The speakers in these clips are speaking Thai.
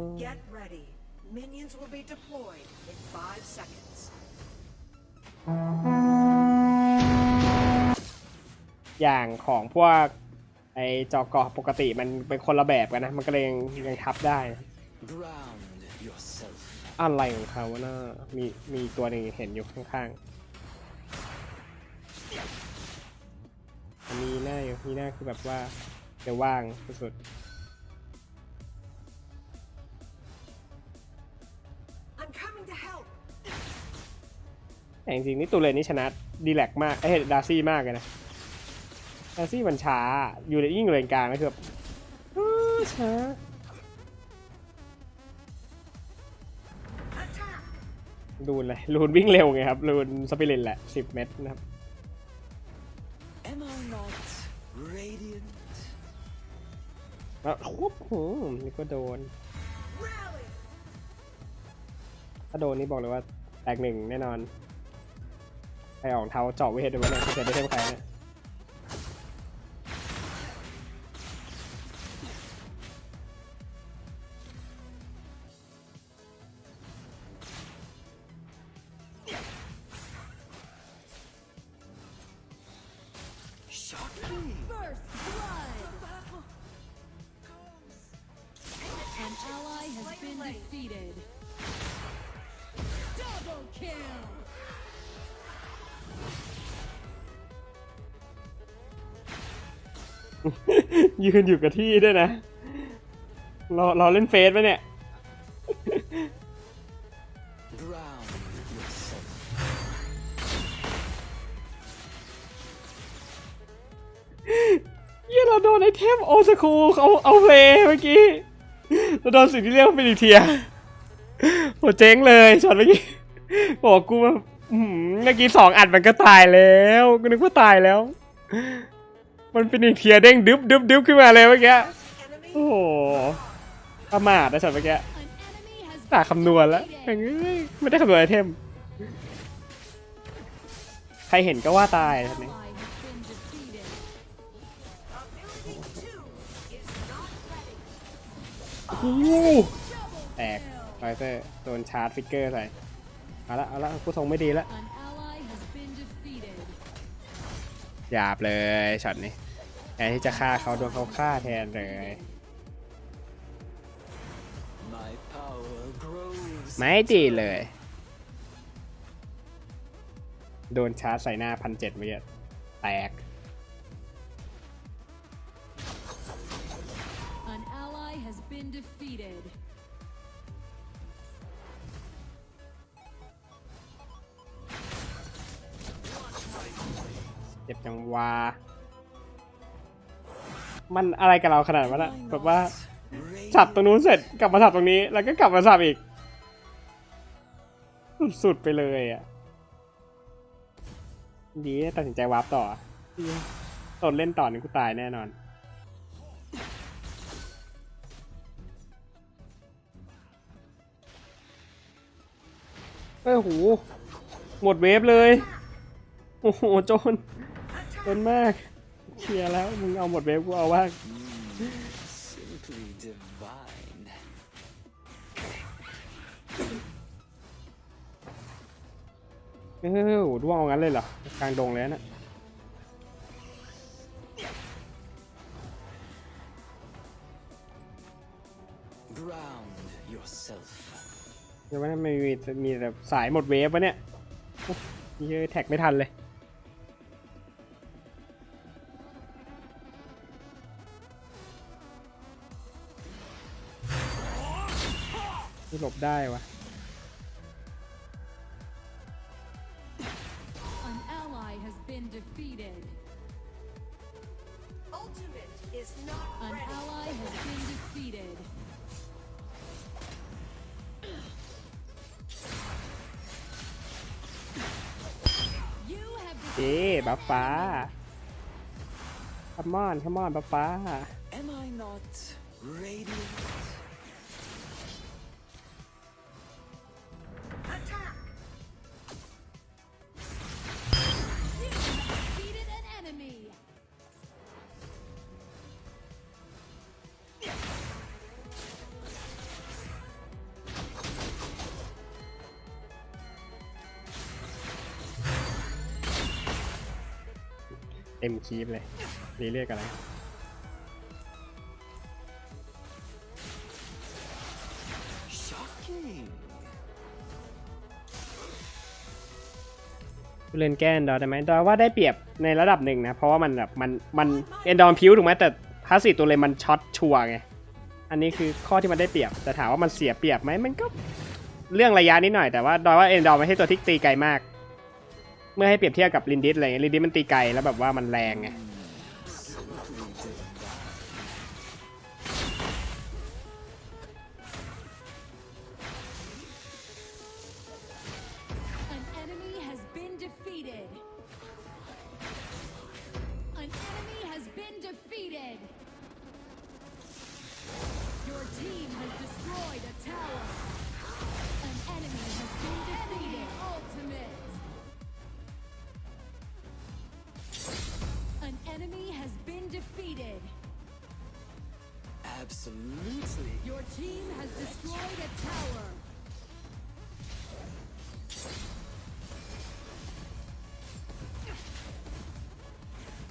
Get ready. Minions will be deployed in five seconds. อย่างของพวกไอจอกอปกติมันเป็นคนละแบบกันนะ มันก็เลยยังยังทับได้ Ground yourself. อะไรของเขาวะน่ามีมีตัวหนึ่งเห็นอยู่ข้างๆอันนี้หน้าอยู่นี่หน้าคือแบบว่าจะว่างสุด I'm แต่จริงๆนี่ตัวเลนนี่ชนะดีแลกมากเอ้ยดาร์ซี่มากเลยนะดาร์ซี่มันช้าอยู่ในยิ่งเลนกลางนะคือแบบอ้าช้า Attack. ลูนเลยลูนวิ่งเร็วไงครับลูนสปิริตแหละ10เมตรนะครับ Am I not radiant? แล้วควบหูนี่ก็โดน Rally. ถ้าโดนนี่บอกเลยว่าแตกหนึ่งแน่นอน ใครออกเท้าเจาะเวทด้วยวะเนี่ยที่จะได้เทมใครเนี่ย ยืนอยู่กับที่ด้วยนะรอรอเล่นเฟสปะเนี่ย เยี่ยเราโดนไอเทมโอสคูเขาเอาเพลเมื่อกี้ เราโดนสิ่งที่เรียกว่าฟินิเทียโหเจ๊งเลยช็อตเมื่อกี้บอกกูว่าเมื่อกี้สองอัดมันก็ตายแล้ว กูนึกว่าตายแล้ว มันฟินิเทียเด้งดึ๊บดึ๊บดึ๊บขึ้นมาเลยเมื่อกี้ โอ้โหประมาทนะช็อตเมื่อกี้ตาคำนวณแล้วแม่งเอ้ไม่ได้คำนวณไอเทม ใครเห็นก็ว่าตายทีนี้ ally has been defeated. Ability two is not ready. โอ้โหแตกไฟเตอร์โดนชาร์จฟิกเกอร์ใส่ เอาละเอาละกูทรงไม่ดีละ หยาบเลยช็อตนี้แทนที่จะฆ่าเขาโดนเขาฆ่าแทนเลย ไม่ดีเลย โดนชาร์จใส่หน้าพันเจ็ดเมื่อแตก An ally has been defeated. จ็บจังวา มันอะไรกับเราขนาดนั้นอะแบบว่าสับตรงนู้นเสร็จกลับมาสับตรงนี้ แล้วก็กลับมาสับอีก สุดไปเลยอะดีตัดสินใจวาร์ปต่อตนเล่นต่อนี่กูตายแน่นอน เอ้ยโห หมดเวฟเลย โอ้โห โจน โจนมากเคลียร์แล้ว มึงเอาหมดเวฟกูเอาว่าง Simply divine. เออโหด้วงเอางั้นเลยเหรอกลางดงเลยนะ Ground yourself. เดี๋ยวว่าไม่มีมีแต่สายหมดเวฟวะเนี่ยโอ้เยอะแท็กไม่ทันเลย ที่หลบได้วะ An ally has been defeated. Ultimate is not An ready. ally has been defeated. You have เอ๊บัฟฟ้าคัมมอนคัมมอนบัฟฟ้า Am I not radiant? เต็มคีบเลยรีเรียกอะไรผู้เล่นแก้เอนดอร์ได้ไหมดอว่าได้เปรียบในระดับหนึ่งนะ เพราะว่ามันแบบมันมันเอนดอร์พิวถูกไหมแต่พาสซีฟตัวเลยมันช็อตชัวไง อันนี้คือข้อที่มันได้เปรียบ แต่ถามว่ามันเสียเปรียบไหมมันก็เรื่องระยะนิดหน่อยแต่ว่าดอยว่าเอนดอร์ไม่ใช่ตัวที่ตีไกลมาก เมื่อให้เปรียบเทียบกับลินดิสอะไรเงี้ยลินดิสมันตีไกลแล้วแบบว่ามันแรงไง Absolutely. Your team has destroyed a tower.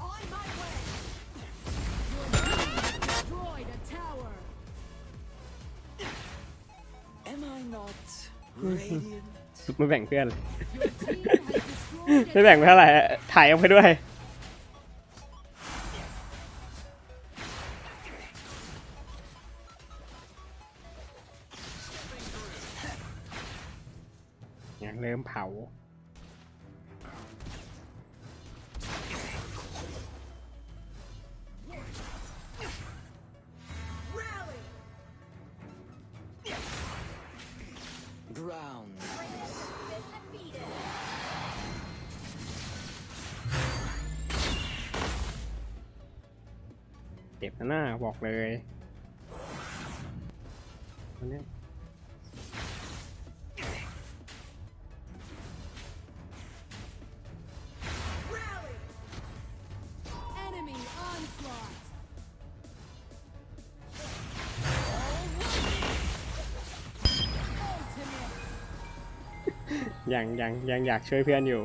On my way! Your team has destroyed a tower. Am I not radiant? ไม่แบ่งเพื่อนเลย Your team has destroyed ไม่ a แบ่งไปเท่าไหร่ถ่ายเอาไปด้วย เผา Ground. เจ็บนะหน้าบอกเลยอันนี้ ยังยังยังอยากช่วยเพื่อนอยู่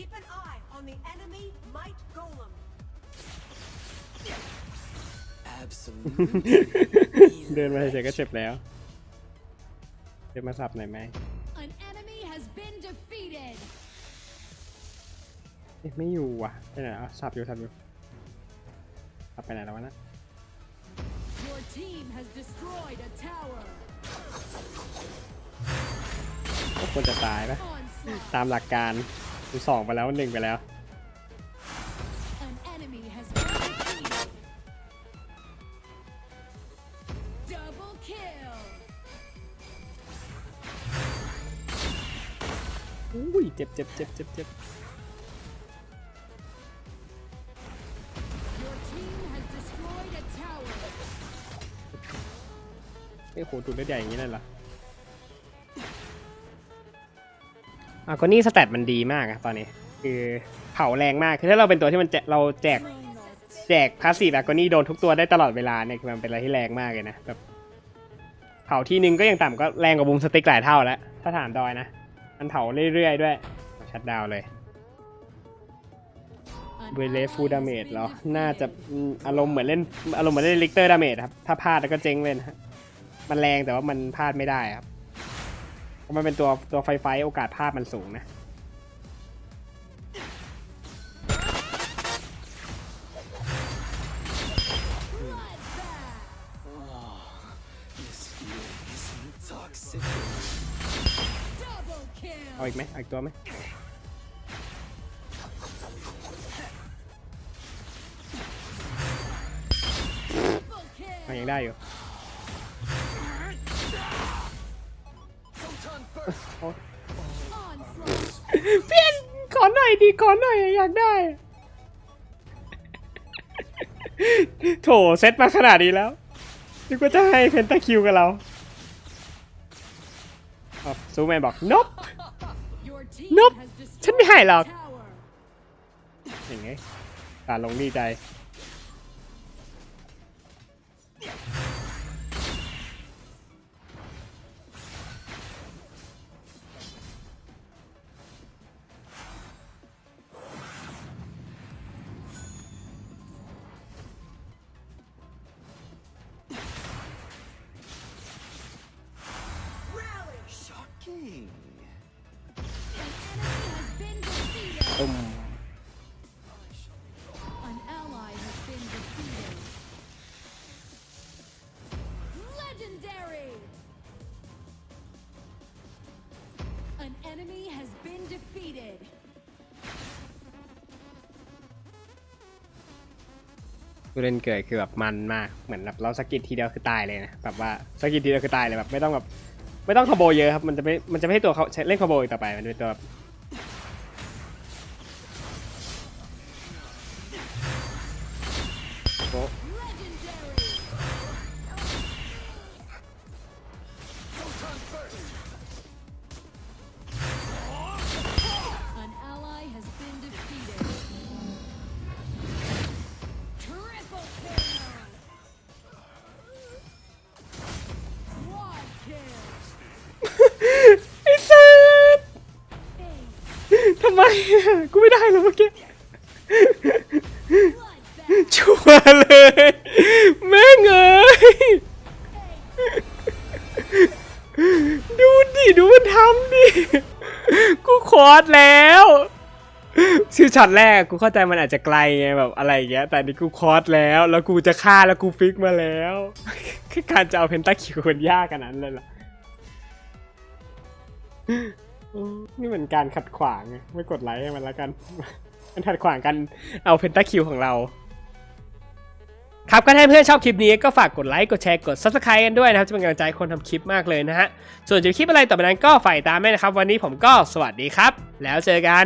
Keep an eye on the enemy might golem. Absolutely. เดินมาเฉยๆก็เจ็บแล้ว เดินมาสับหน่อยไหม An enemy has been defeated. เอ๊ะไม่อยู่ว่ะไปไหนอะสับอยู่สับอยู่สับไปไหนแล้ววะนะ Your team has destroyed a tower. ก็ควรจะตายปะ Onslaught. ตามหลักการ ดูสองไปแล้วหนึ่งไปแล้ว An enemy has been defeated. Double kill. อุ้ยเจ็บเจ็บเจ็บเจ็บเจ็บ Your team has destroyed a tower. ไอ้ยโหดูดเลือดใหญ่อย่างนี้เลยเหรอ อะก็นี่สแตทมันดีมากอะตอนนี้ คือเผาแรงมากคือถ้าเราเป็นตัวที่มันแจกเราแจกแจกพาสซีฟอะก็นี่โดนทุกตัวได้ตลอดเวลาเนี่ยคือมันเป็นอะไรที่แรงมากเลยนะแบบเผาทีนึงก็ยังต่ำก็แรงกว่าบูมสติ๊กหลายเท่าแล้วถ้าถามดอยนะมันเผาเรื่อยๆด้วยชัดดาวเลยเวเลฟูดาเมจเหรอ น่าจะอารมณ์เหมือนเล่นอารมณ์เหมือนเล่นลิกเตอร์ดาเมจครับ ถ้าพลาดแล้วก็เจ๊งเลยนะมันแรงแต่ว่ามันพลาดไม่ได้ครับ มันเป็นตัวตัวไฟไฟโอกาสพลาดมันสูงนะ เอาอีกไหมอีกตัวไหมยังได้อยู่ เพี้ยนขอหน่อยดิขอหน่อยอยากได้ โถเซตมาขนาดนี้แล้วนึกว่าจะให้เพนตาคิวกับเราอ๋อซูแมนบอกนบ Your team Nope. has destroyed ฉันไม่ให้หรอก a tower. อย่างไงการลงดีใจ defeated. ผู้เล่นเกิดคือแบบมันมาก เหมือนแบบเราสกิดทีเดียวคือตายเลยนะ แบบว่าสกิดทีเดียวคือตายเลยแบบไม่ต้องแบบไม่ต้องคอมโบเยอะครับ มันจะไม่ มันจะไม่ให้ตัวเขาใช้เล่นคอมโบอีกต่อไป มันจะเป็นตัวแบบโบ๊ กูไม่ได้แล้วเมื่อกี้ชัวร์เลย แม่งเอ้ยดูดิดูมันทำดิ กูคอร์สแล้วชื่อช็อตแรกกูเข้าใจมันอาจจะไกลไงแบบอะไรอย่างเงี้ยแต่นี่กูคอร์สแล้ว แล้วกูจะฆ่าแล้วกูฟิกมาแล้วแค่การจะเอาเพนตาคิวมันยากขนาดนั้นเลยล่ะอืม นี่เหมือนการขัดขวางไงไม่กดไลค์ให้มันละกันมันขัดขวางกันเอาเพนตาคิวของเรา ครับก็ถ้าเพื่อนชอบคลิปนี้ก็ฝากกดไลค์กดแชร์กด subscribe กันด้วยนะครับ จะเป็นกำลังใจคนทำคลิปมากเลยนะฮะ ส่วนจะมีคลิปอะไรต่อไปนั้นก็ฝ่ายตามแม่นะครับ วันนี้ผมก็สวัสดีครับ แล้วเจอกัน